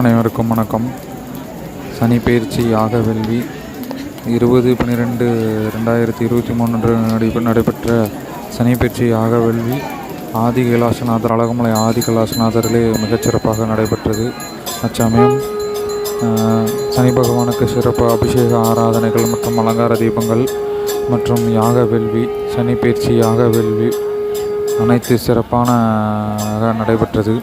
அனைவருக்கும் வணக்கம். சனி பயிற்சி யாக வேள்வி. இருபது பன்னிரெண்டு ரெண்டாயிரத்தி இருபத்தி மூணு நடைபெ நடைபெற்ற சனி பயிற்சி யாக வேள்வி. ஆதி கைலாசநாதர் அழகமலை ஆதி கைலாசநாதரிலே மிகச்சிறப்பாக நடைபெற்றது. அச்சமயம் சனி பகவானுக்கு சிறப்பு அபிஷேக ஆராதனைகள் மற்றும் அலங்கார தீபங்கள் மற்றும் யாக வேள்வி சனி பயிற்சி யாக வேள்வி அனைத்து சிறப்பான நடைபெற்றது.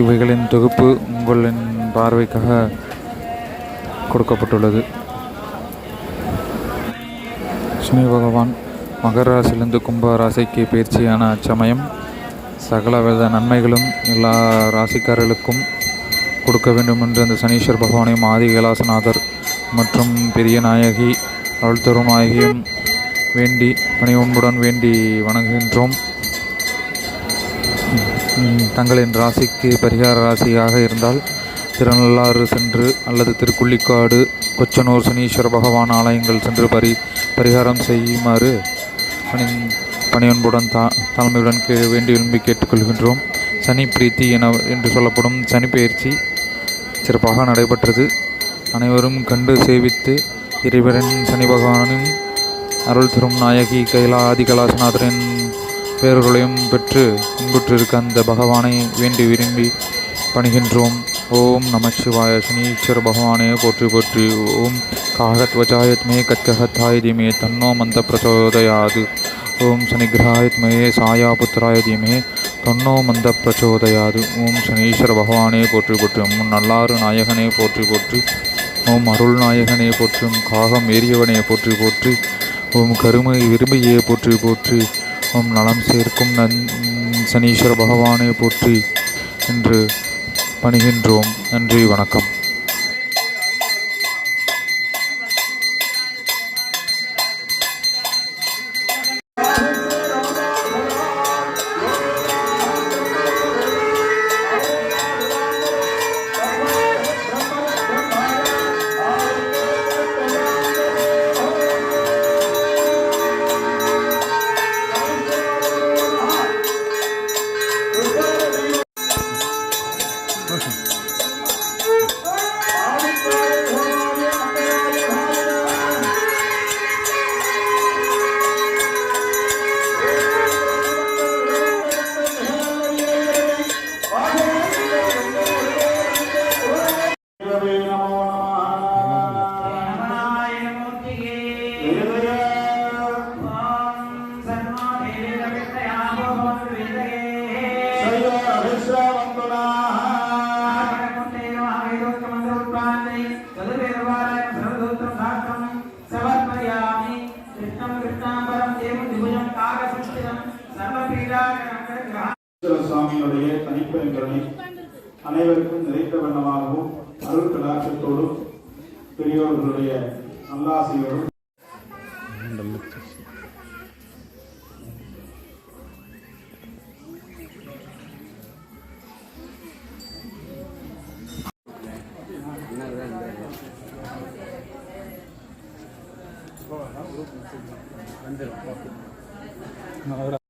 இவைகளின் தொகுப்பு உங்களின் பார்வைக்காக கொடுக்கப்பட்டுள்ளது. சனி பகவான் மகர ராசியிலிருந்து கும்ப ராசிக்கு பயிற்சியான அச்சமயம் சகலவித நன்மைகளும் எல்லா ராசிக்காரர்களுக்கும் கொடுக்க வேண்டும் என்று அந்த சனீஸ்வர் பகவானையும் ஆதி கைலாசநாதர் மற்றும் பெரிய நாயகி அருள்தரும் நாயகியும் வேண்டி பணிவன்புடன் வேண்டி வணங்குகின்றோம். தங்களின் ராசிக்கு பரிகார ராசியாக இருந்தால் திருநள்ளாறு சென்று அல்லது திருக்குள்ளிக்காடு கொச்சனூர் சனீஸ்வர பகவான் ஆலயங்கள் சென்று பரி பரிகாரம் செய்யுமாறு பணி பணியன்புடன் தா தலைமையுடன் கே வேண்டி விரும்பி கேட்டுக்கொள்கின்றோம். சனி பிரீத்தி என என்று சொல்லப்படும் சனி பயிற்சி சிறப்பாக நடைபெற்றது. அனைவரும் கண்டு சேவித்து இறைவரின் சனி பகவானின் அருள் தரும் நாயகி கைலா ஆதிகலாசநாதரின் கைலாசநாதரின் பெற்று இன்புற்றிருக்க அந்த பகவானை வேண்டி விரும்பி பணிகின்றோம். ஓம் நமச்சிவாய சனீஸ்வர பகவானே போற்றி போற்றி. ஓம் காகத்வஜாயத்மே கத்கஹத்தாய தீமே தன்னோ மந்த பிரச்சோதயாது. ஓம் சனிகிரகாயத் மே சாயாபுத்திராய தீமே தன்னோ மந்த பிரச்சோதயாது. ஓம் சனீஸ்வர பகவானே போற்றி போற்றி. உம் நல்லாறு நாயகனே போற்றி போற்றி. ஓம் அருள் நாயகனே போற்றும் காகம் ஏறியவனே போற்றி போற்றி. ஓம் கருமை விரும்பியே போற்றி போற்றி. ஓம் நலம் சேர்க்கும் நன் சனீஸ்வர பகவானே போற்றி என்று பணிகின்றோம். நன்றி வணக்கம். ஈஸ்வர சுவாமியினுடைய தனிப்பெருங்கருணை அனைவருக்கும் நிறைந்த வண்ணமாகவும் அருள் கடாட்சத்தோடும் பெரியோர்களுடைய நல்லாசையோடும் Gracias.